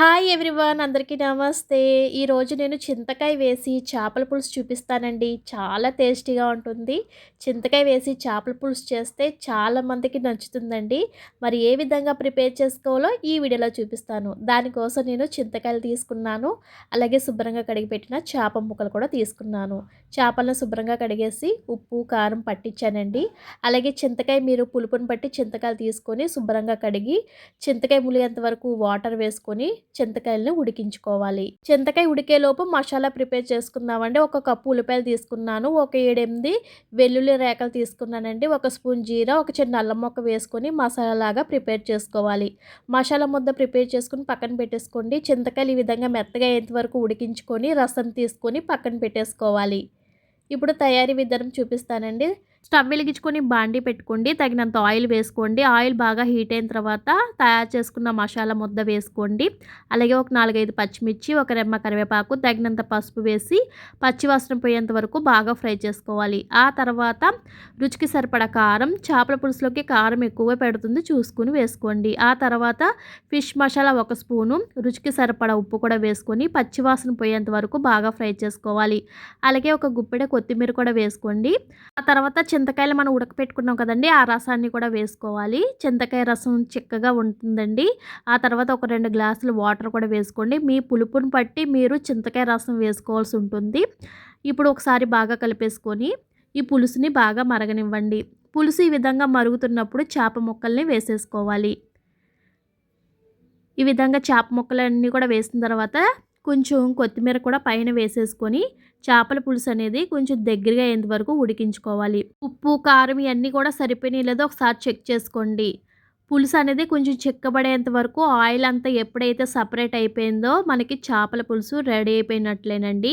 Hi everyone అందరికీ నమస్తే. ఈరోజు నేను చింతకాయ వేసి చేపల పులుసు చూపిస్తానండి. చాలా టేస్టీగా ఉంటుంది. చింతకాయ వేసి చేపల పులుసు చేస్తే చాలా మందికి నచ్చుతుందండి. మరి ఏ విధంగా ప్రిపేర్ చేసుకోవాలో ఈ వీడియోలో చూపిస్తాను. దానికోసం నేను చింతకాయలు తీసుకున్నాను. అలాగే శుభ్రంగా కడిగి పెట్టిన చేప ముక్కలు కూడా తీసుకున్నాను. చేపలను శుభ్రంగా కడిగేసి ఉప్పు కారం పట్టించానండి. అలాగే చింతకాయ మీరు పులుపుని బట్టి చింతకాయలు తీసుకొని శుభ్రంగా కడిగి చింతకాయ ములిగేంత వరకు వాటర్ వేసుకొని చింతకాయలను ఉడికించుకోవాలి. చింతకాయ ఉడికేలోపు మసాలా ప్రిపేర్ చేసుకుందామండి. ఒక కప్పు ఉల్లిపాయలు తీసుకున్నాను. ఒక ఏడెనిమిది వెల్లుల్లి రేఖలు తీసుకున్నానండి. ఒక స్పూన్ జీరా ఒక చిన్న అల్లం మొక్క వేసుకొని మసాలా లాగా ప్రిపేర్ చేసుకోవాలి. మసాలా ముద్ద ప్రిపేర్ చేసుకుని పక్కన పెట్టేసుకోండి. చింతకాయలు ఈ విధంగా మెత్తగా అయ్యేంత వరకు ఉడికించుకొని రసం తీసుకొని పక్కన పెట్టేసుకోవాలి. ఇప్పుడు తయారీ విధానం చూపిస్తానండి. స్టవ్ వెలిగించుకొని బాండీ పెట్టుకోండి తగినంత ఆయిల్ వేసుకోండి. ఆయిల్ బాగా హీట్ అయిన తర్వాత తయారు చేసుకున్న మసాలా ముద్ద వేసుకోండి. అలాగే ఒక నాలుగైదు పచ్చిమిర్చి ఒక రెమ్మ కరివేపాకు తగినంత పసుపు వేసి పచ్చివాసన పోయేంత వరకు బాగా ఫ్రై చేసుకోవాలి. ఆ తర్వాత రుచికి సరిపడ కారం చేపల పులుసులోకి కారం ఎక్కువ పెడుతుంది చూసుకుని వేసుకోండి. ఆ తర్వాత ఫిష్ మసాలా ఒక స్పూను రుచికి సరిపడ ఉప్పు కూడా వేసుకొని పచ్చివాసన పోయేంత వరకు బాగా ఫ్రై చేసుకోవాలి. అలాగే ఒక గుప్పెడ కొత్తిమీర కూడా వేసుకోండి. ఆ తర్వాత చింతకాయలు మనం ఉడకపెట్టుకున్నాం కదండి ఆ రసాన్ని కూడా వేసుకోవాలి. చింతకాయ రసం చిక్కగా ఉంటుందండి. ఆ తర్వాత ఒక రెండు గ్లాసులు వాటర్ కూడా వేసుకోండి. మీ పులుపుని బట్టి మీరు చింతకాయ రసం వేసుకోవాల్సి ఉంటుంది. ఇప్పుడు ఒకసారి బాగా కలిపేసుకొని ఈ పులుసుని బాగా మరగనివ్వండి. పులుసు ఈ విధంగా మరుగుతున్నప్పుడు చేప ముక్కల్ని వేసేసుకోవాలి. ఈ విధంగా చేప ముక్కలన్నీ కూడా వేసిన తర్వాత కొంచెం కొత్తిమీర కూడా పైన వేసేసుకొని చేపల పులుసు అనేది కొంచెం దగ్గరగా అయ్యేంత వరకు ఉడికించుకోవాలి. ఉప్పు కారం ఇవన్నీ కూడా సరిపోయినాయి. లేదో ఒకసారి చెక్ చేసుకోండి. పులుసు అనేది కొంచెం చిక్కబడేంత వరకు ఆయిల్ అంతా ఎప్పుడైతే సపరేట్ అయిపోయిందో మనకి చేపల పులుసు రెడీ అయిపోయినట్లేనండి.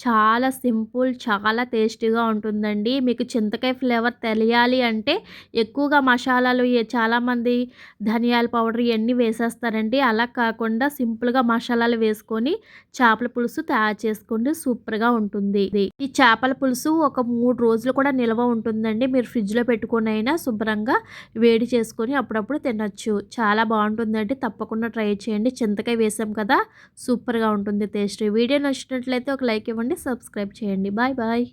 చాలా సింపుల్ చాలా టేస్టీగా ఉంటుందండి. మీకు చింతకాయ ఫ్లేవర్ తెలియాలి అంటే ఎక్కువగా మసాలాలు చాలామంది ధనియాల పౌడర్ ఇవన్నీ వేసేస్తారండి. అలా కాకుండా సింపుల్గా మసాలాలు వేసుకొని చేపల పులుసు తయారు చేసుకోండి సూపర్గా ఉంటుంది. ఈ చేపల పులుసు ఒక మూడు రోజులు కూడా నిల్వ ఉంటుందండి. మీరు ఫ్రిడ్జ్లో పెట్టుకుని అయినా శుభ్రంగా వేడి చేసుకొని అప్పుడప్పుడు కూడా తినచ్చు. చాలా బాగుంటుందండి. తప్పకుండా ట్రై చేయండి. చింతకాయ వేసాం కదా సూపర్గా ఉంటుంది టేస్ట్. వీడియో నచ్చినట్లయితే ఒక లైక్ ఇవ్వండి సబ్స్క్రైబ్ చేయండి. Bye bye.